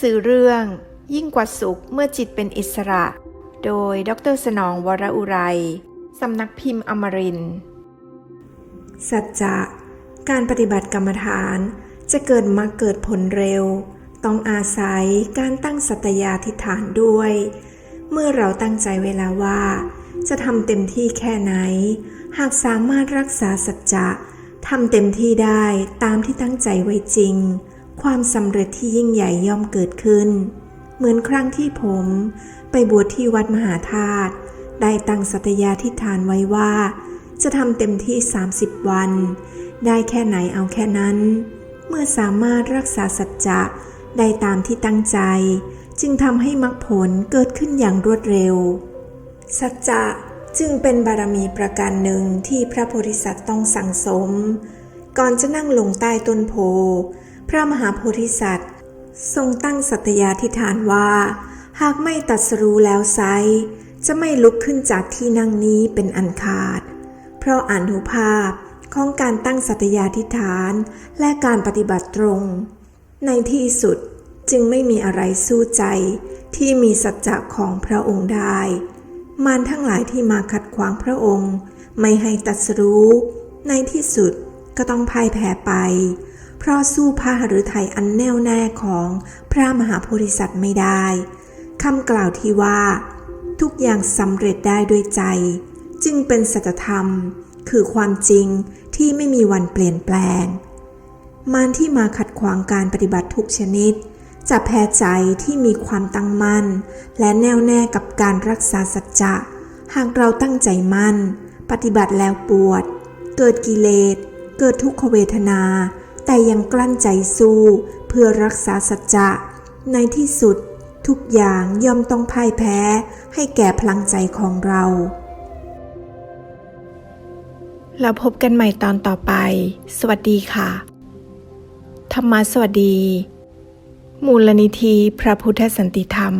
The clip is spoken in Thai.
สือเรื่อง ยิ่งกว่าสุขเมื่อจิตเป็นอิสระ โดยดรสนองวรอุไรสำนักพิมพ์อมรินสัจจะ การปฏิบัติกรรมฐานจะเกิดมาเกิดผลเร็ว ต้องอาศัยการตั้งสัตยาธิฐานด้วย เมื่อเราตั้งใจเวลาว่า จะทำเต็มที่แค่ไหน หากสามารถรักษาสัจจะทำเต็มที่ได้ตามที่ตั้งใจไว้จริง ความสำเร็จที่ยิ่งใหญ่ย่อมเกิดขึ้น เหมือนครั้งที่ผมไปบวชที่วัดมหาธาตุได้ตั้งสัตยาธิฐานไว้ว่า จะทำเต็มที่ 30 วัน ได้แค่ไหนเอาแค่นั้น เมื่อสามารถรักษาสัจจะได้ตามที่ตั้งใจ จึงทำให้มรรคผลเกิดขึ้นอย่างรวดเร็ว สัจจะจึงเป็นบารมีประการหนึ่งที่พระโพธิสัตว์ต้องสั่งสม ก่อนจะนั่งลงใต้ต้นโพ พระมหาโพธิสัตว์ ทรงตั้งสัตยาธิฐานว่า หากไม่ตัดสรู้แล้วไซจะไม่ลุกขึ้นจากที่นั่งนี้เป็นอันขาด เพราะอานุภาพของการตั้งสัตยาธิฐานและการปฏิบัติตรง ในที่สุดจึงไม่มีอะไรสู้ใจที่มีสัจจะของพระองค์ได้ มารทั้งหลายที่มาขัดขวางพระองค์ ไม่ให้ตรัสรู้ ในที่สุดก็ต้องพ่ายแพ้ไป เพราะสู้พระหฤทัยอันแน่วแน่ของพระมหาโพธิสัตว์ไม่ได้คำกล่าวที่ว่า ทุกอย่างสำเร็จได้ด้วยใจ จึงเป็นสัจธรรม คือความจริงที่ไม่มีวันเปลี่ยนแปลง มารที่มาขัดขวางการปฏิบัติทุกชนิด จะแพ้ใจที่มีความตั้งมั่น และแน่วแน่กับการรักษาสัจจะหากเราตั้งใจมั่น ปฏิบัติแล้วปวด เกิดกิเลส เกิดทุกขเวทนา แต่ยังกลั้นใจสู้ เพื่อรักษาสัจจะ ในที่สุด ทุกอย่างย่อมต้องพ่ายแพ้ ให้แก่พลังใจของเราแล้วพบกันใหม่ตอนต่อไป สวัสดีค่ะ ธรรมะสวัสดี มูลนิธิพระพุทธสันติธรรม